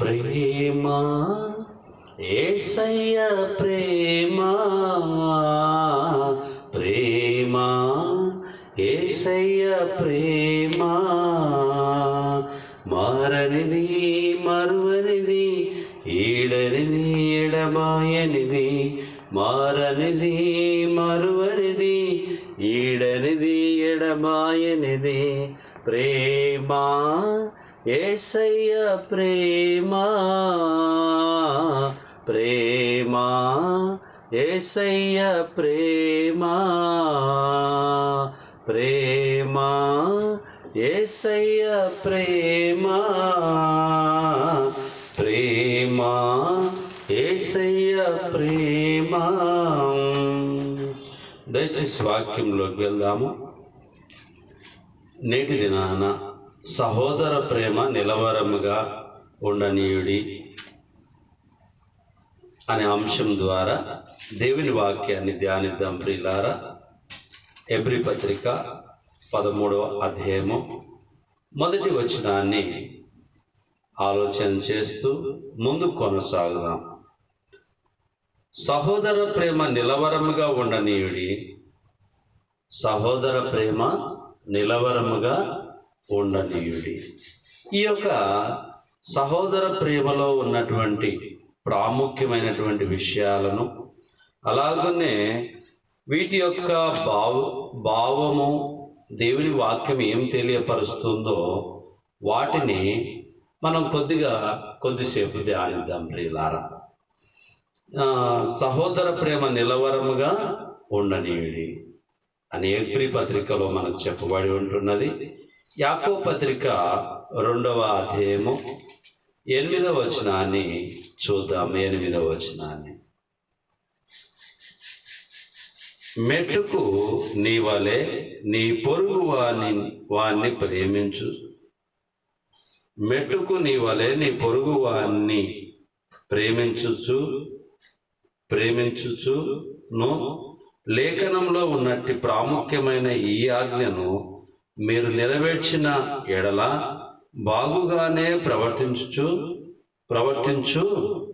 ప్రేమ ఏసయ్య ప్రేమ ప్రేమ ఏసయ్య ప్రేమ. మారనిది మరువనిది ఈడనిది ఎడమాయనిది మారనిది మరువనిది ఈడనిది ఎడమాయనిది ప్రేమ ఏసయ్య ప్రేమ ప్రేమ ఏసయ్య ప్రేమ ప్రేమ ఏసయ్య ప్రేమ ప్రేమ ఏసయ్య ప్రేమ. దయచేసి వాక్యంలోకి వెళ్దాము. నేటి దినాన సహోదర ప్రేమ నిలవరముగా ఉండనీయుడి అనే అంశం ద్వారా దేవుని వాక్యాన్ని ధ్యానిద్దాం ప్రియులారా. ఎబ్రి పత్రిక పదమూడవ అధ్యాయము మొదటి వచనాన్ని ఆలోచన చేస్తూ ముందు కొనసాగుదాం. సహోదర ప్రేమ నిలవరముగా ఉండనీయుడి సహోదర ప్రేమ నిలవరముగా ఉండనీయుడి. ఈ యొక్క సహోదర ప్రేమలో ఉన్నటువంటి ప్రాముఖ్యమైనటువంటి విషయాలను అలాగనే వీటి యొక్క భావ భావము దేవుని వాక్యం ఏం తెలియపరుస్తుందో వాటిని మనం కొద్దిగా కొద్దిసేపు ధ్యానిద్దాం ప్రియులారా. సహోదర ప్రేమ నిలవరముగా ఉండనీయుడి. అనే ఏప్రి పత్రికలో మనకు చెప్పబడి ఉంటున్నది. యాకో పత్రిక రెండవ అధ్యాయము. ఎనిమిదవ వచనాన్ని చూద్దాం ఎనిమిదవ వచనాన్ని. మెట్టుకు నీ వలె నీ పొరుగు వాని వాణ్ణి ప్రేమించు. మెట్టుకు నీ వలె నీ పొరుగు వాణ్ణి ప్రేమించుచు ప్రేమించుచును. లేఖనంలో ఉన్నట్టు ప్రాముఖ్యమైన ఈ ఆజ్ఞను మీరు నెరవేర్చిన ఎడల బాగుగానే ప్రవర్తించుచు ప్రవర్తించు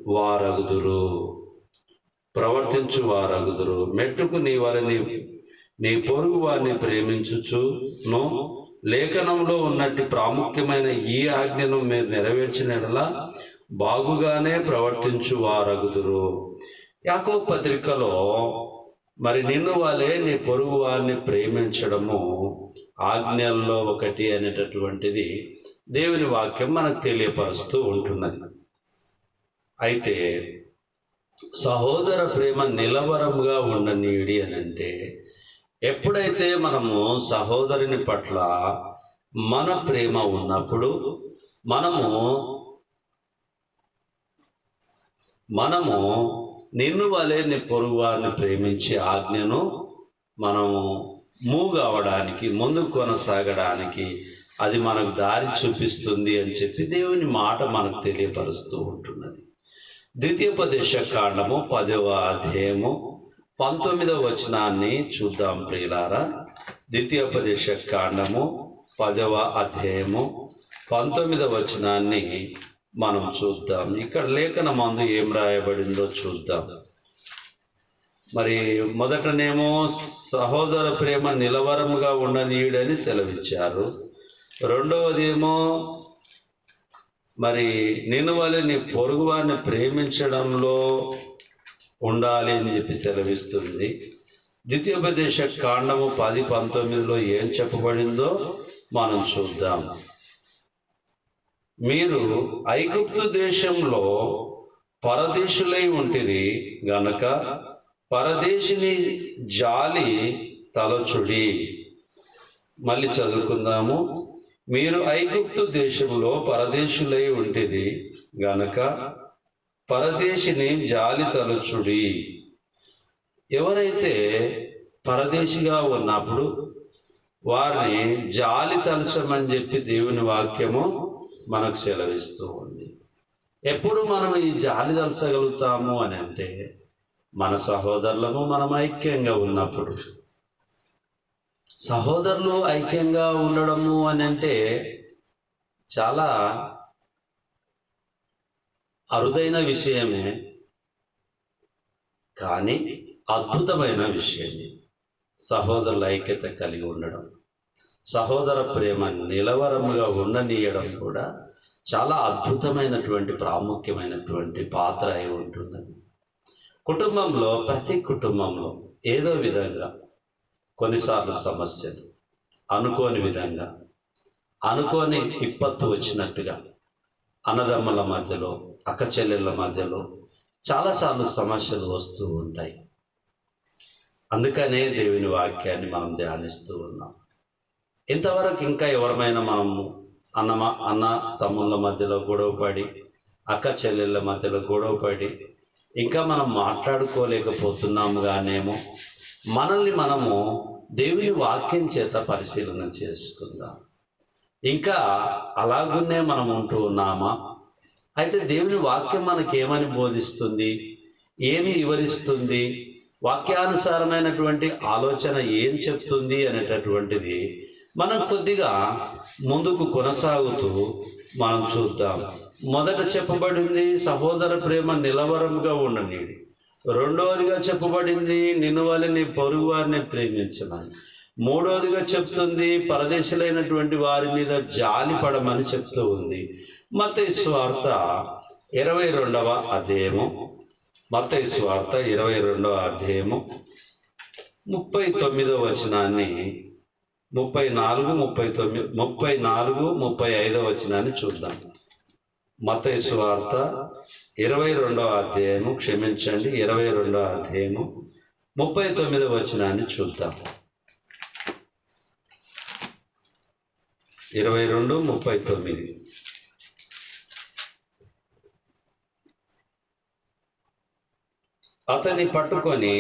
వారగుదురు. ప్రవర్తించు వారగుదురు. మెట్టుకు నీ వారిని నీ పొరుగు వారిని ప్రేమించుచును లేఖనంలో ఉన్నట్టు ప్రాముఖ్యమైన ఈ ఆజ్ఞను మీరు నెరవేర్చిన ఎడల బాగుగానే ప్రవర్తించు వారగుదురు. యాకో పత్రికలో మరి నిన్ను వాళ్ళే నీ పొరుగు వారిని ప్రేమించడము ఆజ్ఞల్లో ఒకటి అనేటటువంటిది దేవుని వాక్యం మనకు తెలియపరుస్తూ ఉంటున్నది. అయితే సహోదర ప్రేమ నిలవరంగా ఉండనీయుడి అని అంటే ఎప్పుడైతే మనము సహోదరుని పట్ల మన ప్రేమ ఉన్నప్పుడు మనము మనము నిన్ను వలే నీ పొరుగు వారిని ప్రేమించే ఆజ్ఞను మనము మూవ్ కావడానికి ముందు కొనసాగడానికి అది మనకు దారి చూపిస్తుంది అని చెప్పి దేవుని మాట మనకు తెలియపరుస్తూ ఉంటున్నది. ద్వితీయోపదేశ కాండము పదవ అధ్యాయము పంతొమ్మిదవ వచనాన్ని చూద్దాం ప్రియులారా. ద్వితీయోపదేశ కాండము పదవ అధ్యాయము పంతొమ్మిదవ వచనాన్ని మనం చూద్దాం. ఇక్కడ లేఖన మందు ఏం రాయబడిందో చూద్దాం. మరి మొదటనేమో సహోదర ప్రేమ నిలవరముగా ఉండనీయుడని సెలవిచ్చారు. రెండవదేమో మరి నేను వాళ్ళని పొరుగువారిని పొరుగు వారిని ప్రేమించడంలో ఉండాలి అని చెప్పి సెలవిస్తుంది. ద్వితీయోపదేశ కాండము పది పంతొమ్మిదిలో ఏం చెప్పబడిందో మనం చూద్దాం. మీరు ఐగుప్తు దేశంలో పరదేశులై ఉంటిరి గనక పరదేశిని జాలి తలచుడి. మళ్ళీ చదువుకుందాము. మీరు ఐగుప్తు దేశంలో పరదేశులై ఉంటిరి గనక పరదేశిని జాలి తలచుడి. ఎవరైతే పరదేశిగా ఉన్నప్పుడు వారిని జాలి తలచమని చెప్పి దేవుని వాక్యము మనకు సెలవిస్తూ ఉంది. ఎప్పుడు మనం ఈ జాలి తలచగలుగుతాము అని అంటే మన సహోదరులము మనం ఐక్యంగా ఉన్నప్పుడు. సహోదరులు ఐక్యంగా ఉండడము అని అంటే చాలా అరుదైన విషయమే కానీ అద్భుతమైన విషయం సహోదరుల ఐక్యత కలిగి ఉండడం. సహోదర ప్రేమ నిలవరముగా ఉండనీయడం కూడా చాలా అద్భుతమైనటువంటి ప్రాముఖ్యమైనటువంటి పాత్ర అయి ఉంటున్నది. కుటుంబంలో ప్రతి కుటుంబంలో ఏదో విధంగా కొన్నిసార్లు సమస్యలు అనుకోని విధంగా అనుకోని విపత్తు వచ్చినట్టుగా అన్నదమ్ముల మధ్యలో అక్క చెల్లెళ్ళ మధ్యలో చాలాసార్లు సమస్యలు వస్తూ ఉంటాయి. అందుకనే దేవుని వాక్యాన్ని మనం ధ్యానిస్తూ ఉన్నాం. ఇంతవరకు ఇంకా ఎవరమైనా మనము అన్న అన్న తమ్ముళ్ళ మధ్యలో గొడవపడి అక్క చెల్లెళ్ళ మధ్యలో గొడవపడి ఇంకా మనం మాట్లాడుకోలేకపోతున్నాము కానేమో మనల్ని మనము దేవుని వాక్యం చేత పరిశీలన చేసుకుందాం. ఇంకా అలాగునే మనం ఉంటూ ఉన్నామా? అయితే దేవుని వాక్యం మనకేమని బోధిస్తుంది? ఏమి వివరిస్తుంది? వాక్యానుసారమైనటువంటి ఆలోచన ఏం చెప్తుంది అనేటటువంటిది మనం కొద్దిగా ముందుకు కొనసాగుతూ మనం చూద్దాం. మొదట చెప్పబడింది సహోదర ప్రేమ నిలవరంగా ఉండనీడి రెండవదిగా చెప్పబడింది నిన్ను వాళ్ళని పొరుగు వారిని ప్రేమించమని. మూడవదిగా చెప్తుంది పరదేశులైనటువంటి వారి మీద జాలి పడమని చెప్తూ ఉంది. మత స్వార్థ ఇరవై రెండవ అధ్యాయము. మత స్వార్థ ఇరవై రెండవ అధ్యాయము. ముప్పై తొమ్మిదవ వచనాన్ని ముప్పై నాలుగు ముప్పై తొమ్మిది ముప్పై నాలుగు ముప్పై ఐదవ వచనాన్ని చూద్దాం. మత వార్త ఇరవై రెండవ అధ్యాయము. క్షమించండి ఇరవై రెండవ అధ్యాయము. ముప్పై తొమ్మిదవ వచనాన్ని చూద్దాం. ఇరవై రెండు ముప్పై తొమ్మిది. అతన్ని పట్టుకొని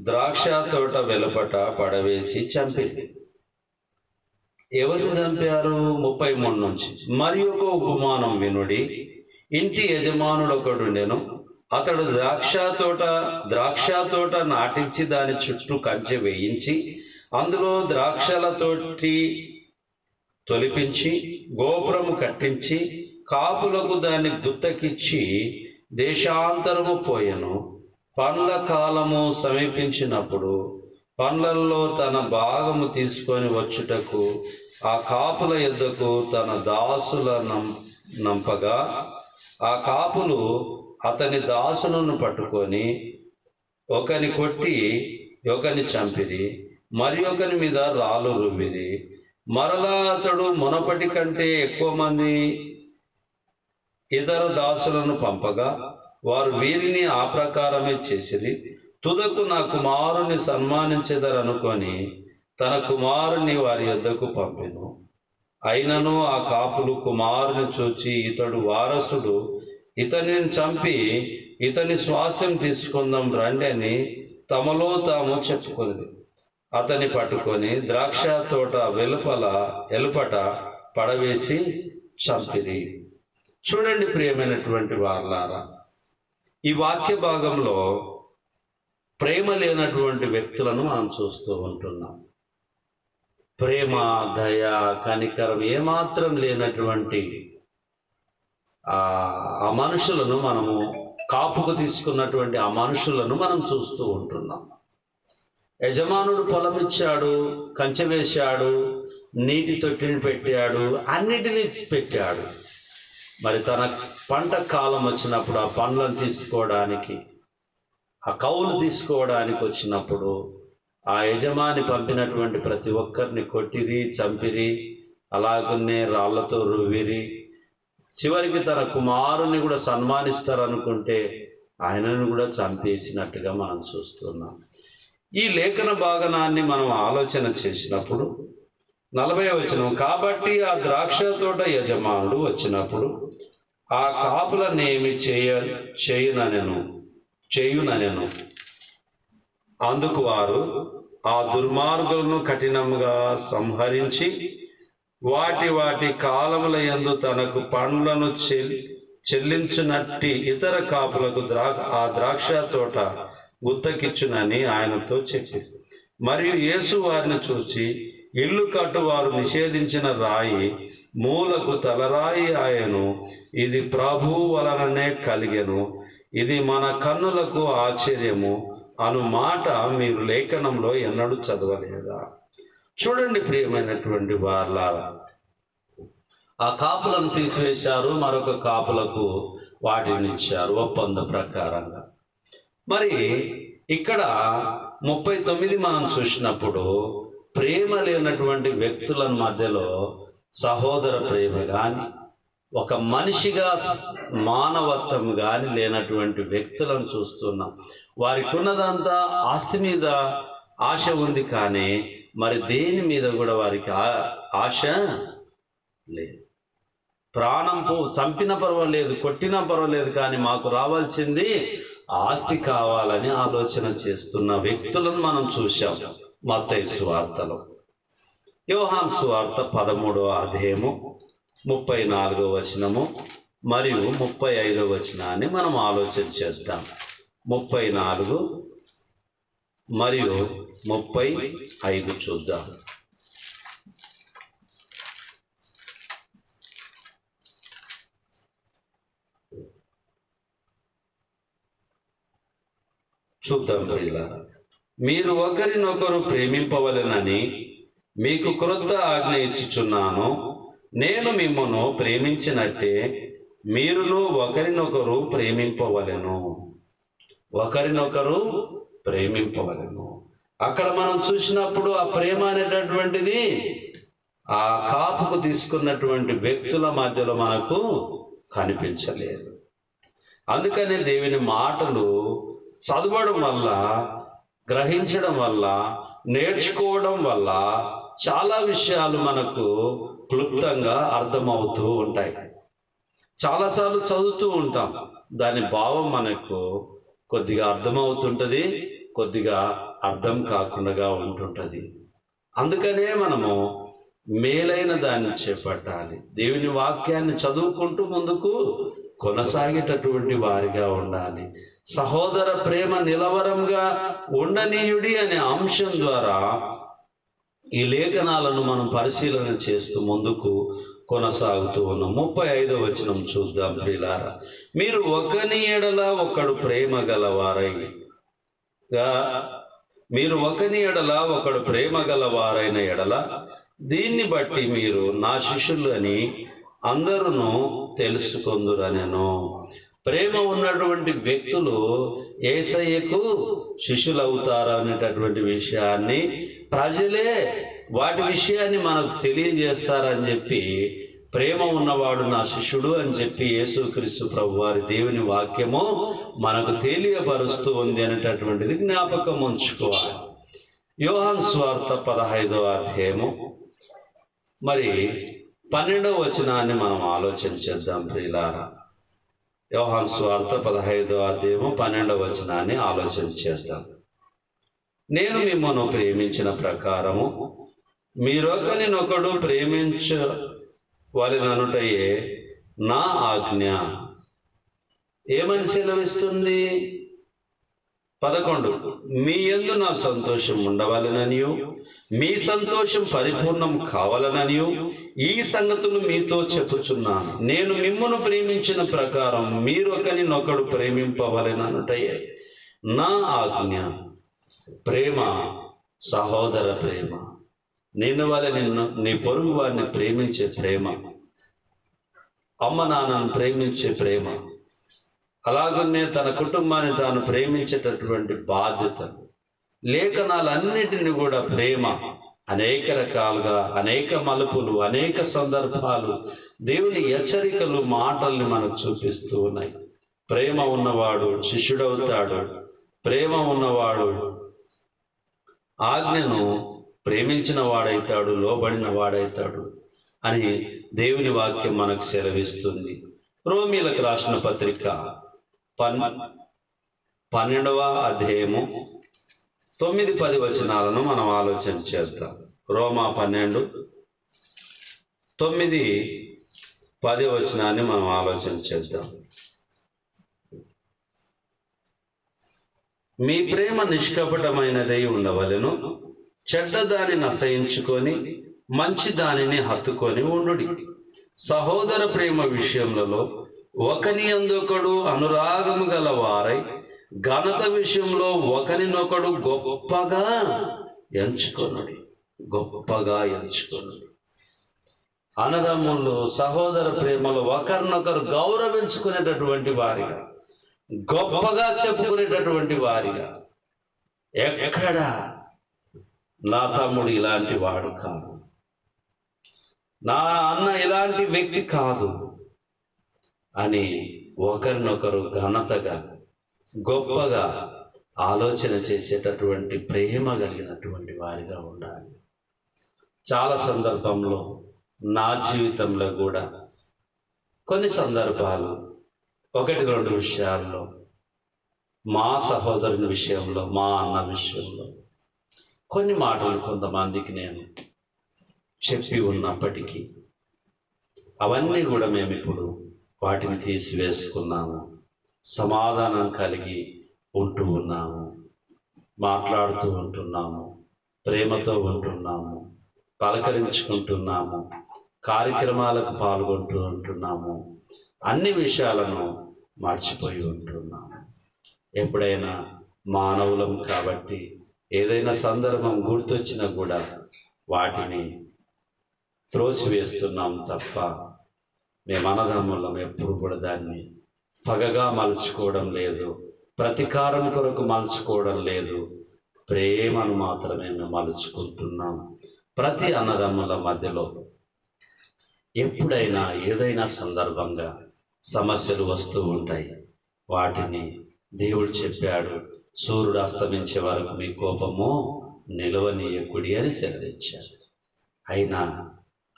ద్రాక్ష తోట వెలుపట పడవేసి చంపింది ఎవరు చంపారు? ముప్పై మూడు నుంచి. మరి ఒక ఉపమానం వినుడి. ఇంటి యజమానుడు ఒకడుండెను అతడు ద్రాక్ష తోట ద్రాక్ష తోట నాటించి దాని చుట్టూ కంచె వేయించి అందులో ద్రాక్షల తోటి తొలిపించి గోపురము కట్టించి కాపులకు దాన్ని గుత్తకిచ్చి దేశాంతరము పోయెను. పండ్ల కాలము సమీపించినప్పుడు పండ్లల్లో తన భాగము తీసుకొని వచ్చుటకు ఆ కాపుల ఎద్దకు తన దాసుల నం నంపగా ఆ కాపులు అతని దాసులను పట్టుకొని ఒకని కొట్టి ఒకని చంపిరి మరి ఒకని మీద రాళ్ళు రువ్విరి. మరలా అతడు మునపటి కంటే ఎక్కువ మంది ఇతర దాసులను పంపగా వారు వీరిని ఆ ప్రకారమే చేసిరి. తుదకు నా కుమారుని సన్మానించెదరనుకొని తన కుమారుని వారి యొద్దకు పంపెను. అయినను ఆ కాపులు కుమారుని చూచి ఇతడు వారసుడు ఇతనిని చంపి ఇతని స్వాస్థ్యం తీసుకుందాం రండి అని తమలో తాము చెప్పుకుంది అతని పట్టుకొని ద్రాక్ష తోట వెలుపల ఎలుపట పడవేసి చంపిరి. చూడండి ప్రియమైనటువంటి వార్లారా ఈ వాక్య భాగంలో ప్రేమ లేనటువంటి వ్యక్తులను మనం చూస్తూ ఉంటున్నాం. ప్రేమ దయ కనికరం ఏమాత్రం లేనటువంటి ఆ మనుషులను మనము కాపుకు తీసుకున్నటువంటి ఆ మనుషులను మనం చూస్తూ ఉంటున్నాం. యజమానుడు పొలం ఇచ్చాడు కంచె వేశాడు నీటి తొట్టిని పెట్టాడు అన్నిటినీ పెట్టాడు. మరి తన పంట కాలం వచ్చినప్పుడు ఆ పండ్లను తీసుకోవడానికి ఆ కౌలు తీసుకోవడానికి వచ్చినప్పుడు ఆ యజమాని పంపినటువంటి ప్రతి ఒక్కరిని కొట్టిరి చంపిరి అలాగనే రాళ్ళతో రువ్విరి. చివరికి తన కుమారుని కూడా సన్మానిస్తారనుకుంటే ఆయనను కూడా చంపేసినట్టుగా మనం చూస్తున్నాం. ఈ లేఖన భాగనాన్ని మనం ఆలోచన చేసినప్పుడు నలభై వచనం కాబట్టి ఆ ద్రాక్ష తోట యజమానుడు వచ్చినప్పుడు ఆ కాపులనేమి చేయ చేయుననెను చేయుననెను అందుకు వారు ఆ దుర్మార్గులను కఠినముగా సంహరించి వాటి వాటి కాలముల యందు తనకు పండ్లను చెల్ చెల్లించునట్టి ఇతర కాపులకు ద్రా ఆ ద్రాక్ష తోట గుత్తకిచ్చునని ఆయనతో చెప్పి మరియు యేసు వారిని చూసి ఇల్లు కట్టువారు నిషేధించిన రాయి మూలకు తలరాయి ఆయను. ఇది ప్రభు వలననే కలిగెను. ఇది మన కన్నులకు ఆశ్చర్యము. అను మాట మీరు లేఖనంలో ఎన్నడూ చదవలేదా? చూడండి ప్రియమైనటువంటి వార్లారా ఆ కాపులను తీసివేశారు మరొక కాపులకు వాటిని ఇచ్చారు ఒప్పంద ప్రకారంగా. మరి ఇక్కడ ముప్పై తొమ్మిది మనం చూసినప్పుడు ప్రేమ లేనటువంటి వ్యక్తుల మధ్యలో సహోదర ప్రేమ కానీ ఒక మనిషిగా మానవత్వం కానీ లేనటువంటి వ్యక్తులను చూస్తున్నాం. వారికి ఉన్నదంతా ఆస్తి మీద ఆశ ఉంది కానీ మరి దేని మీద కూడా వారికి ఆ- ఆశ లేదు. ప్రాణం పో చంపిన పర్వాలేదు కొట్టినా పర్వాలేదు కానీ మాకు రావాల్సింది ఆస్తి కావాలని ఆలోచన చేస్తున్న వ్యక్తులను మనం చూశాం. మత్తయి సువార్తలో. యోహాన్ సువార్త పదమూడవ అధ్యాయము ముప్పై నాలుగవ వచనము మరియు ముప్పై ఐదో వచనాన్ని మనం ఆలోచన చేద్దాం. ముప్పై నాలుగు మరియు ముప్పై ఐదు చూద్దాం. చూద్దాం ప్రియులారా. మీరు ఒకరినొకరు ప్రేమింపవలెనని మీకు క్రొత్త ఆజ్ఞ ఇచ్చుచున్నాను. నేను మిమ్మను ప్రేమించినట్టే మీరును ఒకరినొకరు ప్రేమింపవలను. ఒకరినొకరు ప్రేమింపవలెను. అక్కడ మనం చూసినప్పుడు ఆ ప్రేమ అనేటటువంటిది ఆ కాపుకు తీసుకున్నటువంటి వ్యక్తుల మధ్యలో మనకు కనిపించలేదు. అందుకనే దేవుని మాటలు చదవడం వల్ల గ్రహించడం వల్ల నేర్చుకోవడం వల్ల చాలా విషయాలు మనకు క్లుప్తంగా అర్థమవుతూ ఉంటాయి. చాలాసార్లు చదువుతూ ఉంటాం. దాని భావం మనకు కొద్దిగా అర్థమవుతుంటుంది కొద్దిగా అర్థం కాకుండా ఉంటుంటుంది. అందుకనే మనము మేలైన దాన్ని చేపట్టాలి. దేవుని వాక్యాన్ని చదువుకుంటూ ముందుకు కొనసాగేటటువంటి వారిగా ఉండాలి. సహోదర ప్రేమ నిలవరంగా ఉండనీయుడి అనే అంశం ద్వారా ఈ లేఖనాలను మనం పరిశీలన చేస్తూ ముందుకు కొనసాగుతూ ఉన్నాం. ముప్పై ఐదో వచనం చూద్దాం ప్రియులారా. మీరు ఒకని ఎడల ఒకడు ప్రేమ గలవారైగా. మీరు ఒకని ఎడల ఒకడు ప్రేమ గలవారైన ఎడల దీన్ని బట్టి మీరు నా శిష్యులని అందరూ తెలుసుకుందురనెను. ప్రేమ ఉన్నటువంటి వ్యక్తులు ఏసయ్యకు శిష్యులవుతారు అనేటటువంటి విషయాన్ని ప్రజలే వాటి విషయాన్ని మనకు తెలియజేస్తారని చెప్పి ప్రేమ ఉన్నవాడు నా శిష్యుడు అని చెప్పి యేసుక్రీస్తు ప్రభు వారి దేవుని వాక్యము మనకు తెలియపరుస్తూ ఉంది అనేటటువంటిది జ్ఞాపకం ఉంచుకోవాలి. యోహన్ స్వార్థ పదహైదవ అధ్యాయము. మరి పన్నెండవ వచనాన్ని మనం ఆలోచన చేద్దాం ప్రియులారా. యోహాన్ స్వార్థ పదహైదవ అధ్యాయము పన్నెండవ వచనాన్ని ఆలోచన చేద్దాం. నేను మిమ్మను ప్రేమించిన ప్రకారము మీరొకరినొకడు ప్రేమించ వారిననుటయే నా ఆజ్ఞ. ఏమని సెలవిస్తుంది? పదకొండు. మీ ఎందు నా సంతోషం ఉండవాలననియు మీ సంతోషం పరిపూర్ణం కావాలననియు ఈ సంగతులు మీతో చెప్పుచున్నాను. నేను మిమ్మను ప్రేమించిన ప్రకారం మీరొకరినొకడు ఒకరినొకడు నా ఆజ్ఞ. ప్రేమ సహోదర ప్రేమ. నిన్ను వారి నిన్ను నీ పొరుగు వారిని ప్రేమించే ప్రేమ. అమ్మ నాన్నను ప్రేమించే ప్రేమ. అలాగనే తన కుటుంబాన్ని తాను ప్రేమించేటటువంటి బాధ్యతలు. లేఖనాలన్నిటిని కూడా ప్రేమ. అనేక రకాలుగా అనేక మలుపులు అనేక సందర్భాలు దేవుని హెచ్చరికలు మాటల్ని మనకు చూపిస్తూ ఉన్నాయి. ప్రేమ ఉన్నవాడు శిష్యుడవుతాడు. ప్రేమ ఉన్నవాడు ఆజ్ఞను ప్రేమించిన వాడైతాడు లోబడిన వాడైతాడు అని దేవుని వాక్యం మనకు సెలవిస్తుంది. రోమిలకు రాసిన పత్రిక పన్ పన్నెండవ అధ్యాయము తొమ్మిది పది వచనాలను మనం ఆలోచన చేద్దాం. రోమా పన్నెండు తొమ్మిది పది వచనాన్ని మనం ఆలోచన చేద్దాం. మీ ప్రేమ నిష్కపటమైనదై ఉండవలెను. చెడ్డ దానిని అసహించుకొని మంచి దానిని హత్తుకొని ఉండుడి. సహోదర ప్రేమ విషయములలో ఒకని అందొకడు అనురాగము గల వారై ఘనత విషయంలో ఒకరినొకడు గొప్పగా ఎంచుకొనుడి. గొప్పగా ఎంచుకొనుడి. అన్నదమ్ములు సహోదర ప్రేమలో ఒకరినొకరు గౌరవించుకునేటటువంటి వారిగా గొప్పగా చెప్పుకునేటటువంటి వారిగా. ఎక్కడ నా తమ్ముడు ఇలాంటి వాడు కాదు. నా అన్న ఇలాంటి వ్యక్తి కాదు అని ఒకరినొకరు ఘనతగా గొప్పగా ఆలోచన చేసేటటువంటి ప్రేమ కలిగినటువంటి వారిగా ఉండాలి. చాలా సందర్భంలో నా జీవితంలో కూడా కొన్ని సందర్భాలు ఒకటి రెండు విషయాల్లో మా సహోదరుని విషయంలో మా అన్న విషయంలో కొన్ని మాటలు కొంతమందికి నేను చెప్పి ఉన్నప్పటికీ అవన్నీ కూడా మేము ఇప్పుడు వాటిని తీసివేసుకున్నాము సమాధానం కలిగి ఉంటూ ఉన్నాము మాట్లాడుతూ ఉంటున్నాము ప్రేమతో ఉంటున్నాము పలకరించుకుంటున్నాము కార్యక్రమాలకు పాల్గొంటూ ఉంటున్నాము అన్ని విషయాలను మర్చిపోయి ఉంటున్నాం. ఎప్పుడైనా మానవులం కాబట్టి ఏదైనా సందర్భం గుర్తొచ్చినా కూడా వాటిని త్రోసివేస్తున్నాం తప్ప మేము అన్నదమ్ములం ఎప్పుడు కూడా దాన్ని పగగా మలుచుకోవడం లేదు ప్రతీకారం కొరకు మలుచుకోవడం లేదు. ప్రేమను మాత్రమే మేము మలుచుకుంటున్నాం ప్రతి అన్నదమ్ముల మధ్యలో. ఎప్పుడైనా ఏదైనా సందర్భంగా సమస్యలు వస్తూ ఉంటాయి. వాటిని దేవుడు చెప్పాడు సూర్యుడు అస్తమించే వరకు మీ కోపము నిలవనీయకుడి అని సెలవిచ్చాడు. అయినా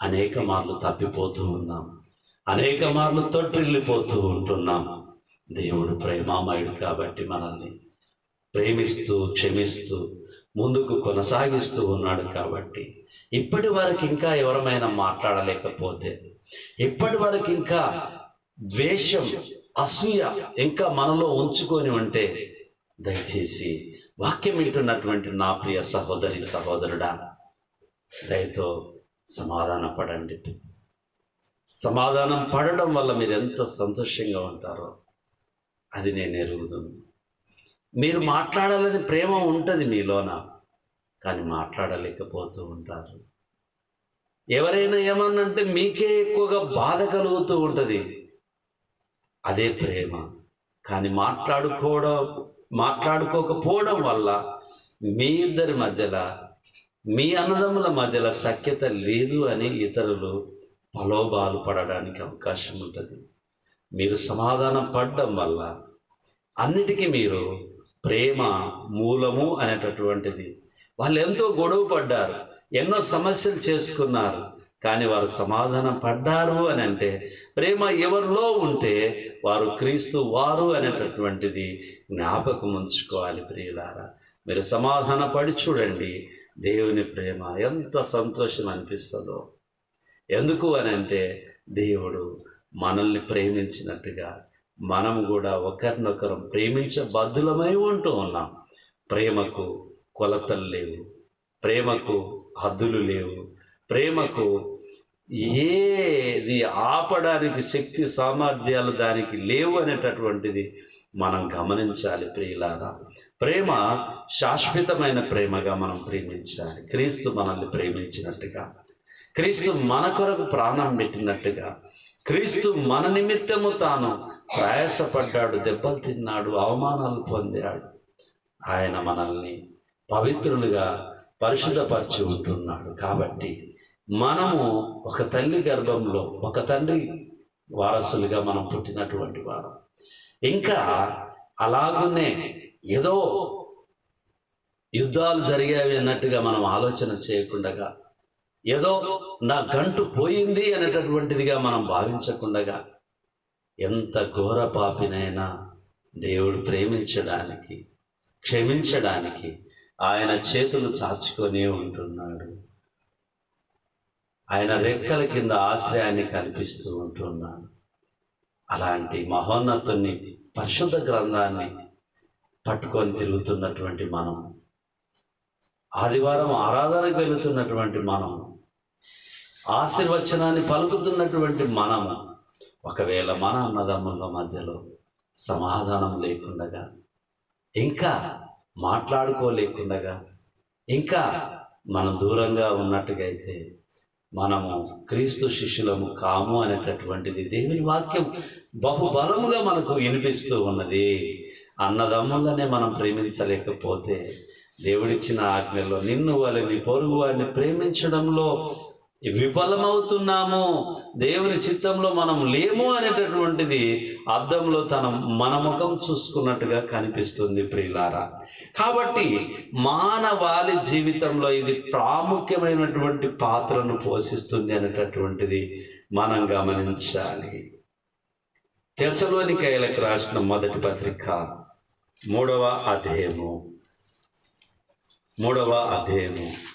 అనేక మార్లు తప్పిపోతూ ఉన్నాం. అనేక మార్లు తొట్టిల్లిపోతూ ఉంటున్నాం. దేవుడు ప్రేమామయుడు కాబట్టి మనల్ని ప్రేమిస్తూ క్షమిస్తూ ముందుకు కొనసాగిస్తూ ఉన్నాడు కాబట్టి ఇప్పటి వరకు ఇంకా ఎవరమైనా మాట్లాడలేకపోతే ఇప్పటి వరకు ఇంకా ద్వేషం అసూయ ఇంకా మనలో ఉంచుకొని ఉంటే దయచేసి వాక్యం వింటున్నటువంటి నా ప్రియ సహోదరి సహోదరుడా దయతో సమాధాన పడండి. సమాధానం పడడం వల్ల మీరు ఎంత సంతోషంగా ఉంటారో అది నేను ఎరుగుదును. మీరు మాట్లాడాలని ప్రేమ ఉంటుంది మీలోన కానీ మాట్లాడలేకపోతూ ఉంటారు. ఎవరైనా ఏమన్నంటే మీకే ఎక్కువగా బాధ కలుగుతూ ఉంటుంది. అదే ప్రేమ. కానీ మాట్లాడుకోవడం మాట్లాడుకోకపోవడం వల్ల మీ ఇద్దరి మధ్యలో మీ అన్నదమ్ముల మధ్యలో సఖ్యత లేదు అని ఇతరులు ప్రలోభాలు పడడానికి అవకాశం ఉంటుంది. మీరు సమాధానం పడడం వల్ల అన్నిటికీ మీరు ప్రేమ మూలము అనేటటువంటిది. వాళ్ళు ఎంతో గొడవ పడ్డారు ఎన్నో సమస్యలు చేసుకున్నారు కానీ వారు సమాధానం పడ్డారు అని అంటే ప్రేమ ఎవరిలో ఉంటే వారు క్రీస్తు వారు అనేటటువంటిది జ్ఞాపకం ఉంచుకోవాలి ప్రియులారా. మీరు సమాధాన పడి చూడండి దేవుని ప్రేమ ఎంత సంతోషం అనిపిస్తుందో. ఎందుకు అని అంటే దేవుడు మనల్ని ప్రేమించినట్టుగా మనం కూడా ఒకరినొకరం ప్రేమించే బద్దులమై ఉంటూ ఉన్నాం. ప్రేమకు కొలతలు లేవు ప్రేమకు హద్దులు లేవు ప్రేమకు ఏది ఆపడానికి శక్తి సామర్థ్యాలు దానికి లేవు అనేటటువంటిది మనం గమనించాలి ప్రియులారా. ప్రేమ శాశ్వతమైన ప్రేమగా మనం ప్రేమించాలి. క్రీస్తు మనల్ని ప్రేమించినట్టుగా క్రీస్తు మన కొరకు ప్రాణం పెట్టినట్టుగా క్రీస్తు మన నిమిత్తము తాను ప్రయాసపడ్డాడు దెబ్బలు తిన్నాడు అవమానాలు పొందాడు. ఆయన మనల్ని పవిత్రులుగా పరిశుద్ధపరిచి ఉంటున్నాడు. కాబట్టి మనము ఒక తల్లి గర్భంలో ఒక తండ్రి వారసులుగా మనం పుట్టినటువంటి వారు. ఇంకా అలాగునే ఏదో యుద్ధాలు జరిగావి అన్నట్టుగా మనం ఆలోచన చేయకుండా ఏదో నా గంటు పోయింది అనేటటువంటిదిగా మనం భావించకుండగా ఎంత ఘోర పాపినైనా దేవుడు ప్రేమించడానికి క్షమించడానికి ఆయన చేతులు చాచుకొని ఉంటున్నాడు. ఆయన రెక్కల కింద ఆశ్రయాన్ని కల్పిస్తూ ఉంటున్నాడు. అలాంటి మహోన్నతుని పరిశుద్ధ గ్రంథాన్ని పట్టుకొని తిరుగుతున్నటువంటి మనం ఆదివారం ఆరాధనకు వెళుతున్నటువంటి మనము ఆశీర్వచనాన్ని పలుకుతున్నటువంటి మనము ఒకవేళ మన అన్నదమ్ముల మధ్యలో సమాధానం లేకుండగా ఇంకా మాట్లాడుకోలేకుండగా ఇంకా మనం దూరంగా ఉన్నట్టుగా అయితే మనము క్రీస్తు శిష్యులము కాము అనేటటువంటిది దేవుని వాక్యం బహుబలముగా మనకు వినిపిస్తూ ఉన్నది. అన్నదమ్ములనే మనం ప్రేమించలేకపోతే దేవుడిచ్చిన ఆజ్ఞలో నిన్ను వాళ్ళని పొరుగు వారిని ప్రేమించడంలో విఫలమవుతున్నాము. దేవుని చిత్తంలో మనం లేము అనేటటువంటిది అద్దంలో తన మన ముఖం చూసుకున్నట్టుగా కనిపిస్తుంది ప్రియులారా. కాబట్టి మానవాళి జీవితంలో ఇది ప్రాముఖ్యమైనటువంటి పాత్రను పోషిస్తుంది అనేటటువంటిది మనం గమనించాలి. తెసలోనికాయలకు రాసిన మొదటి పత్రిక మూడవ అధ్యాయము. మూడవ అధ్యాయము.